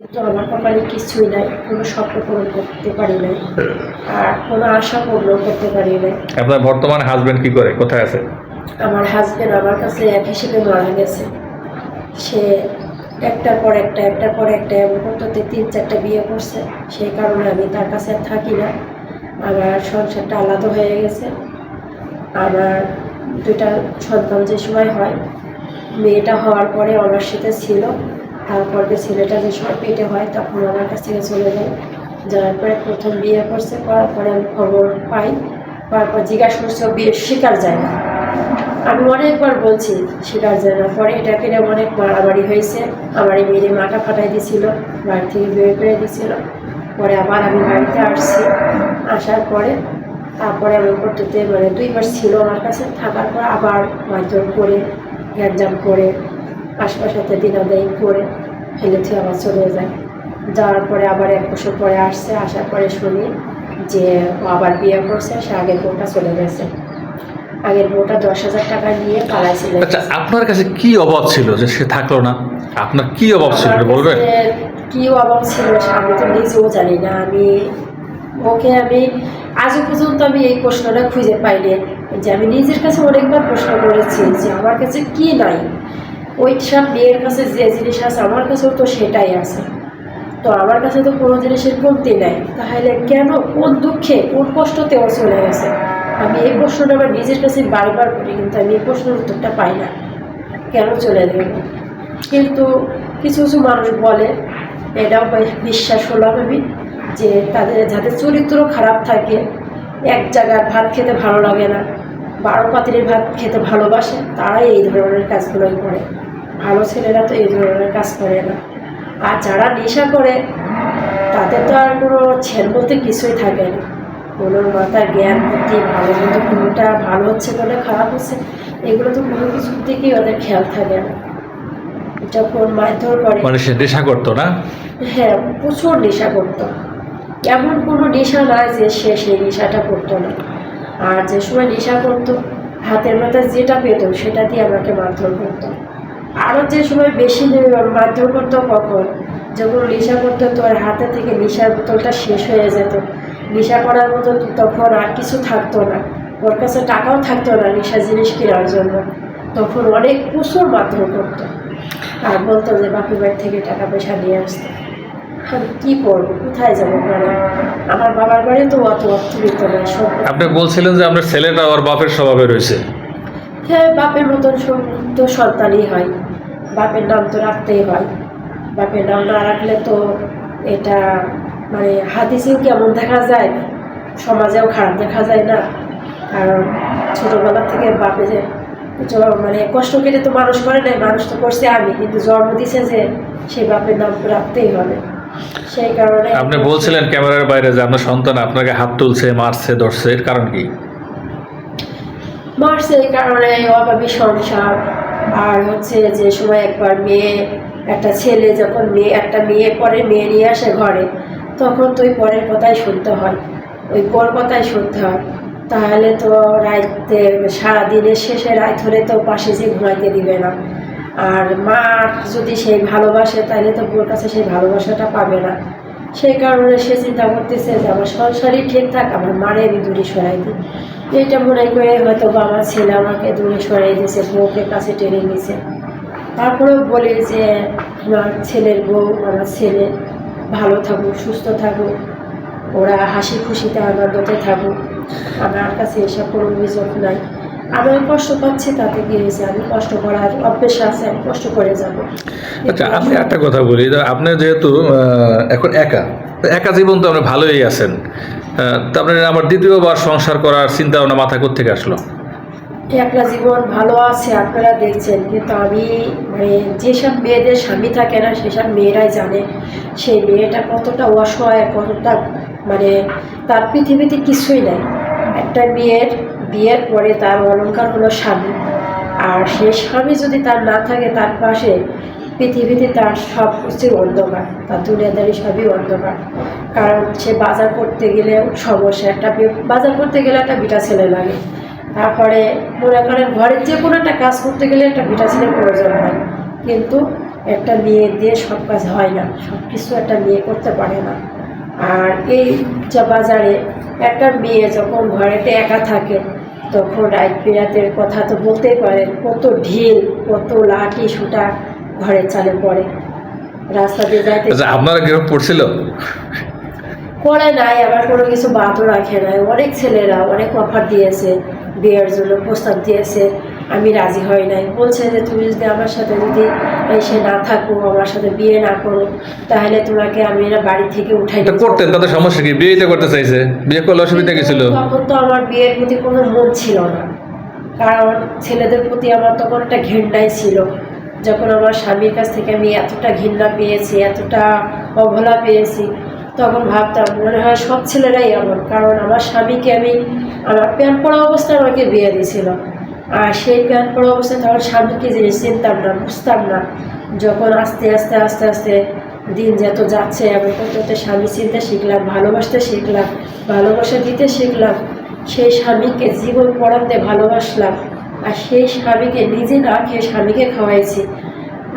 আমার কপালে কিছুই নাই কোনো স্বপ্ন পূরণ করতে পারি নাই আর কোনো আশা পূর্ণ করতে পারি নাই। আপনার বর্তমান হাজবেন্ড কি করে? কোথায় আছে? আমার হাজবেন্ড আমার কাছে এক হিসেবে মারা গেছে। সে একটার পর একটা একটার পর একটা এমন করতে তিন চারটা বিয়ে করছে। সেই কারণে আমি তার কাছে আর থাকি না। আমার সংসারটা আলাদা হয়ে গেছে। আমার দুটা সন্তান যে সময় হয় মেয়েটা হওয়ার পরে সাথে ছিল। তারপর যে ছেলেটা যে সব পেটে হয় তখন আমার কাছ থেকে চলে যায়। যাওয়ার পরে প্রথম বিয়ে করছে, করার পরে আমি খবর পাই। পাওয়ার পর জিজ্ঞাসা করছে, ও বিয়ে স্বীকার যায় না? আমি অনেকবার বলছি স্বীকার যায় না। পরে এটা নিয়ে অনেক মারামারি হয়েছে। আমার এই মেয়ে মাটা ফাটাই দিছিল, বাড়ি থেকে বের করে দিছিল। পরে আবার আমি বাড়িতে আসছি। আসার পরে তারপরে আমি করতে মানে দুই মাস ছিল আমার কাছে। থাকার পর আবার মারধর করে, গ্যাঞ্জাম করে আশপাশাতে দিনাদায়ী করে ফেলে থেকে আবার চলে যায়। যাওয়ার পরে আবার এক বছর পরে আসছে আসার পরে শুনি যে ও আবার বিয়ে করছে সে আগের বউটা চলে গেছে। আগের বউটা দশ হাজার টাকা নিয়ে পালাইছিল আচ্ছা আপনার কাছে কি অভাব ছিল যে সে থাকল না? আপনার কি অভাব ছিল বলবেন? কি অভাব ছিল আমি তো নিজেও জানি না। আমি ওকে আমি আজও পর্যন্ত আমি এই প্রশ্নটা খুঁজে পাইনি যে আমি নিজের কাছে অনেকবার প্রশ্ন করেছি যে আমার কাছে কি নাই? ওই সব মেয়ের কাছে যে জিনিস আছে, আমার কাছেও তো সেটাই আছে। তো আমার কাছে তো কোনো জিনিসের কমতি নাই। তাহলে কেন কোন দুঃখে, কোন কষ্টতে ও চলে গেছে? আমি এই প্রশ্নটা আমার নিজের কাছে বারবার করি, কিন্তু আমি এই প্রশ্নের উত্তরটা পাই না। কেন চলে গেল? কিন্তু কিছু কিছু মানুষ বলে, এটাও বেশ বিশ্বাস হলাম আমি, যে তাদের যাদের চরিত্র খারাপ থাকে, এক জায়গার ভাত খেতে ভালো লাগে না, বারো পাতিরের ভাত খেতে ভালোবাসে, তারাই এই ধরনের কাজগুলোই করে। ভালো ছেলেরা তো এই ধরনের কাজ করে না। আর যারা নেশা করে তাদের তো আর কোনো ছেল বলতে কিছুই থাকে না। কোনো মাথার জ্ঞান বুদ্ধি ভালো মন্দ কোনোটা ভালো হচ্ছে বলে খারাপ হচ্ছে এগুলো তো কোনো কিছুর দিকেই ওদের খেয়াল থাকে না। যখন মারধর করে? মানে সে নেশা করতো না? হ্যাঁ প্রচুর নেশা করতো। এমন কোনো নেশা নয় যে সে সেই নেশাটা করতো না। আর যে সময় নেশা করতো হাতের মাথায় যেটা পেত সেটা দিয়ে আমাকে মারধর করতো। আরও যে সময় বেশি নে- মারধর করতো কখন? যখন নেশা করতো তোর হাতে থেকে নেশার বোতলটা শেষ হয়ে যেত। নেশা করার মতো তখন আর কিছু থাকতো না। ওর কাছে টাকাও থাকতো না নেশা জিনিস কেনার জন্য। তখন অনেক প্রচুর মারধর করতো। আর বলতো যে বাপের বাড়ি থেকে টাকা পয়সা নিয়ে আসতো। আমি কী করব? কোথায় যাব মানে আমার বাবার বাড়ি তো অত অর্থবিত্ত নয় সব আপনি বলছিলেন যে আপনার ছেলেটা ওর বাপের স্বভাবে রয়েছে। হ্যাঁ বাপের মতন সব- তো সন্তানই হয়। বাপের নাম তো রাখতেই হয়। বাপের নাম না রাখলে তো এটা মানে হাদিসেও কেমন দেখা যায়? সমাজেও খারাপ দেখা যায় না। কারণ ছোটোবেলা থেকে বাপে যে মানে কষ্ট কেটে তো মানুষ করে নাই, মানুষ তো করছে আমি। কিন্তু জন্ম দিছে যে সেই বাপের নাম তো রাখতেই হবে। সেই কারণে আপনি বলছিলেন ক্যামেরার বাইরে যে আপনার সন্তান, আপনাকে হাত তুলছে, মারছে, ধরছে, এর কারণ কি? এই কারণে অভাবী সংসার, আর হচ্ছে যে সময় একবার মেয়ে, একটা ছেলে যখন মেয়ে, একটা মেয়ে পরে মেয়ে নিয়ে আসে ঘরে, তখন তো ওই পরের কথাই শুনতে হয়, ওই পর কথাই শুনতে হয়। তাহলে তো রাইতে, সারাদিনের শেষে রাত হলে তো পাশে যে ঘুমাইতে দিবে না। আর মা যদি সেই ভালোবাসে, তাহলে তো বোর কাছে সেই ভালোবাসাটা পাবে না। সেই কারণে সে চিন্তা করতেছে যে আমার সংসারই ঠিক থাক, আমার মারে আমি দূরে সরাই দিই। এইটা মনে করে হয়তো বা আমার ছেলে আমাকে দূরে সরাই দিয়েছে বউকে কাছে টেনে নিয়েছে। তারপরেও বলি যে আমার ছেলের বউ, আমার ছেলে ভালো থাকুক, সুস্থ থাকুক, ওরা হাসি খুশিতে আনন্দতে থাকুক। আমার কাছে এসব কোনো অভিযোগ নাই। আমি কষ্ট পাচ্ছি তাতে কি হয়েছে আমি কষ্ট করার অভ্যেস আছে আমি কষ্ট করে যাব। আচ্ছা আমি একটা কথা বলি যে আপনি যেহেতু এখন একা তো একা জীবন তো আপনি ভালোই আছেন। আহ, তো আপনার আমার দ্বিতীয়বার সংসার করার চিন্তা ভাবনা মাথা কোথেকে আসলো? একটা জীবন ভালো আছে আপনারা দেখছেন কিন্তু আমি মানে যেসব মেয়েদের স্বামী থাকে না সেসব মেয়েরাই জানে সেই মেয়েটা কতটা অসহায় কতটা মানে তার পৃথিবীতে কিছুই নাই। একটা মেয়ের বিয়ের পরে তার অলংকার হলো স্বামী। আর সে স্বামী যদি তার না থাকে, তার পাশে পৃথিবীতে তার সব কিছুই অন্ধকার। তার দুনিয়াদারি সবই অন্ধকার। কারণ সে বাজার করতে গেলে সমস্যা একটা বাজার করতে গেলে একটা বিটা ছেলে লাগে। তারপরে মনে করেন ঘরের যে কোনো একটা কাজ করতে গেলে একটা বিটা ছেলের প্রয়োজন হয়। কিন্তু একটা মেয়ে দিয়ে সব কাজ হয় না, সব কিছু একটা মেয়ে করতে পারে না। আর এই যা বাজারে একটা মেয়ে যখন ঘরেতে একা থাকে তখন রায় পিরাতের কথা তো বলতেই পারে কত ঢিল কত লাঠি সুটা ঘরের চালে পড়ে। রাস্তা দিয়ে যাইতে আচ্ছা আপনারা কীরকম পড়ছিল? করে নাই আবার কোনো কিছু বাদও রাখে নাই। অনেক ছেলেরা অনেক অফার দিয়েছে বিয়ের জন্য প্রস্তাব দিয়েছে। আমি রাজি হই নাই। বলছে যে তুমি যদি আমার সাথে যদি এসে না থাকো আমার সাথে বিয়ে না করো তাহলে তোমাকে আমি না বাড়ি থেকে উঠাই করতেন তাদের সমস্যা কি? বিয়েটা করতে চাইছে। বিয়ে করলে অসুবিধা কি ছিল? তখন তো আমার বিয়ের প্রতি কোনো মন ছিল না। কারণ ছেলেদের প্রতি আমার তখন একটা ঘৃণাই ছিল। যখন আমার স্বামীর কাছ থেকে আমি এতটা ঘৃণা পেয়েছি এতটা অবহেলা পেয়েছি তখন ভাবতাম মনে হয় সব ছেলেরাই এমন। কারণ আমার স্বামীকে আমি আমার প্যান পড়া অবস্থায় আমাকে বিয়ে দিয়েছিল। সেই জ্ঞান পড়া অবস্থায় তখন স্বামীকে জিনিস? চিনতাম না বুঝতাম না। যখন আস্তে আস্তে আস্তে আস্তে দিন যত যাচ্ছে আমি কত স্বামী চিনতে শিখলাম, ভালোবাসতে শিখলাম, ভালোবাসা দিতে শিখলাম, সেই স্বামীকে জীবন পড়াতে ভালোবাসলাম, আর সেই স্বামীকে নিজে না খেয়ে স্বামীকে খাওয়াইছি।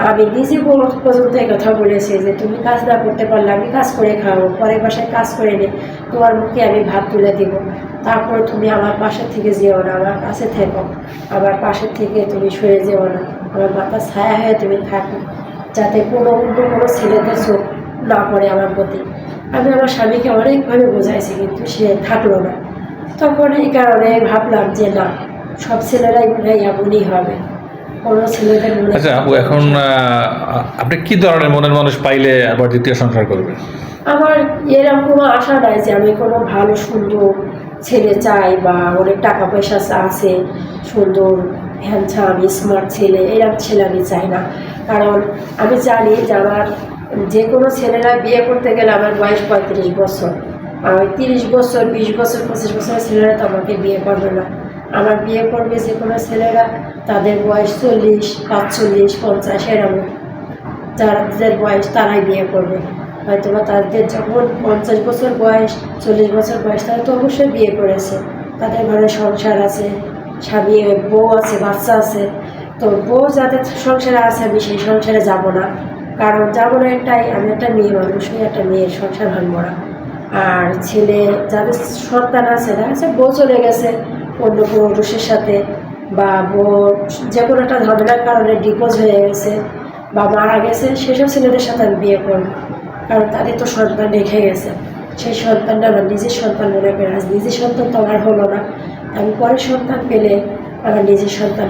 আমি নিজে পর্যন্ত কথা বলেছি যে তুমি কাজ না করতে পারলে আমি কাজ করে খাওয়াবো পরের বাসায় কাজ করে নে, তোমার মুখে আমি ভাত তুলে দিব। তারপরে তুমি আমার পাশে থেকে যেও না, আমার কাছে থেকো। আমার পাশে থেকে তুমি সরে যেও না। আমার মাথা ছায়া হয়ে তুমি থাকো, যাতে কোনো অন্য কোনো ছেলেদের চোখ না পড়ে আমার প্রতি। আমি আমার স্বামীকে অনেকভাবে বোঝাইছি, কিন্তু সে থাকল না। তখন এই কারণে ভাবলাম যে না, সব ছেলেরাই মনে হয় এমনই হবে। আচ্ছা আপু এখন আপনি কি ধরনের মনের মানুষ পাইলে আবার দ্বিতীয় সংসার করবেন? আমার এরকম কোনো আশা নাই যে আমি কোনো ভালো সুন্দর ছেলে চাই বা অনেক টাকা পয়সা আছে সুন্দর হ্যান্ডসাম স্মার্ট ছেলে এরকম ছেলে আমি চাই না। কারণ আমি জানি যে আমার যে কোনো ছেলেরা বিয়ে করতে গেলে আমার বয়স পঁয়ত্রিশ বছর। আর ওই তিরিশ বছর বিশ বছর পঁচিশ বছরের ছেলেরা তো আমাকে বিয়ে করবে না। আমার বিয়ে করবে যে কোনো ছেলেরা, তাদের বয়স চল্লিশ, পাঁচচল্লিশ, পঞ্চাশ, এরকম। যাদের বয়স, তারাই বিয়ে করবে। হয়তো বা তাদের যখন পঞ্চাশ বছর বয়স, চল্লিশ বছর বয়স, তারা তো অবশ্যই বিয়ে করেছে। তাদের ঘরে সংসার আছে, স্বামী, বউ আছে, বাচ্চা আছে। তো বউ যাদের সংসারে আছে, আমি সেই সংসারে যাব না। কারণ যাব না একটাই, আমি একটা মেয়ে মানুষ একটা মেয়ের সংসার ভাঙবো না। আর ছেলে, যাদের সন্তান আছে দেখা যাচ্ছে বউ চলে গেছে। অন্য কোনো পুরুষের সাথে বা যে কোনো একটা ঝামেলার কারণে ডিপোজ হয়ে গেছে বা মারা গেছে, সেসব ছেলেদের সাথে আমি বিয়ে করব। কারণ তাদের তো সন্তান রেখে গেছে। সেই সন্তানটা আমার নিজের সন্তান মনে করে, আজ নিজের সন্তান তো আমার হলো না। আমি পরের সন্তান পেলে আমার নিজের সন্তান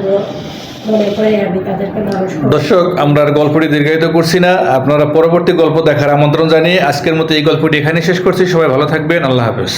মনে করে আমি তাদেরকে মানুষ দর্শক, আমরা আর গল্পটি দীর্ঘায়িত করছি না। আপনারা পরবর্তী গল্প দেখার আমন্ত্রণ জানিয়ে আজকের মতো এই গল্পটি এখানে শেষ করছি। সবাই ভালো থাকবেন। আল্লাহ হাফেজ।